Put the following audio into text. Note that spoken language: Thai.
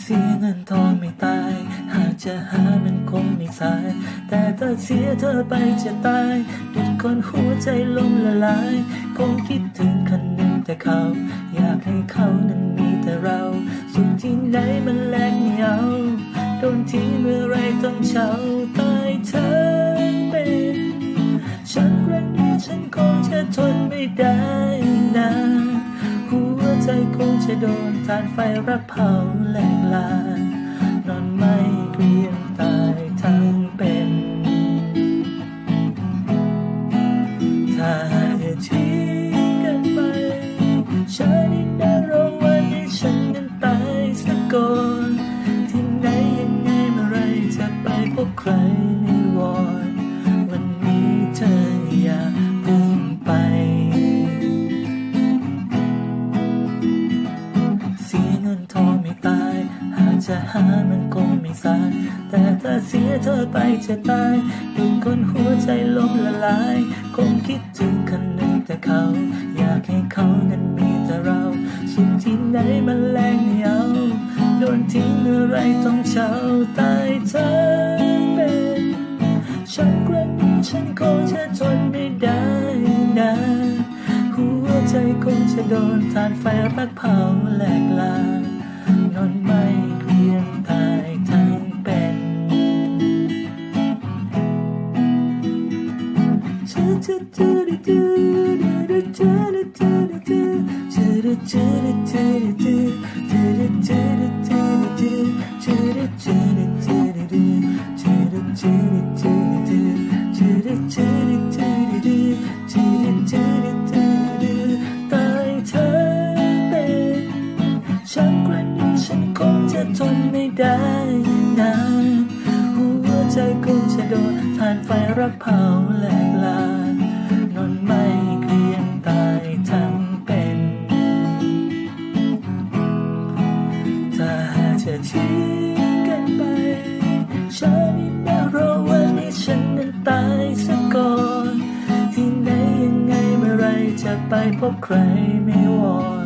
เสียเงินทองไม่ตาย หากจะหา สาย แต่ถ้าเสียเธอไปจะตายดุดคนหัวใจล้มละลาย คงคิดถึงคนหนึ่งแต่เขา อยากให้เขานั้นมีแต่เรา สุขที่ไหนมันแลกไม่เอาโดนทิ้งเมื่อไรต้องเช่าตายเธอเป็นฉันรักนี้ฉันคงจะทนไม่ได้นาหัวใจคงจะโดนทานไฟรักเผาแหลกลานนอนไม่เกรียมตาย ฉันได้รอวันที่ฉันนั้นตายสักก่อนที่ไหนยังไงเมื่อไรจะไปพบใครไม่วอนวันนี้เธออย่าเพิ่งไป เสียเงินทองไม่ตาย หากจะหามันคงไม่สายแต่ถ้าเสียเธอไปจะตายดุดคนหัวใจล้มละลาย คงคิดถึงคนหนึ่ง แต่เขา อยากให้เขานั้นมีแต่เรา สุขที่ไหนมันแรงไม่เอาโดนทิ้งเมื่อไรต้องเช่าตายเธอเป็นฉันครั้งนี้ฉันคงจะทนไม่ได้นาหัวใจคงจะโดนทานไฟรักเผาแหลกลานอนไม่เพียงตายทั้งเป็นตายเธอเป็นฉันครั้งนี้ฉันคงจะทนไม่ได้นานหัวใจคงจะโดนทานไฟรักเผาแหลกลา ทิ้งกันไปฉันนี่น่ารอวันนี้ฉันนั้นตายซะก่อน ที่ไหนยังไงเมื่อไรจะไปพบใครไม่วอน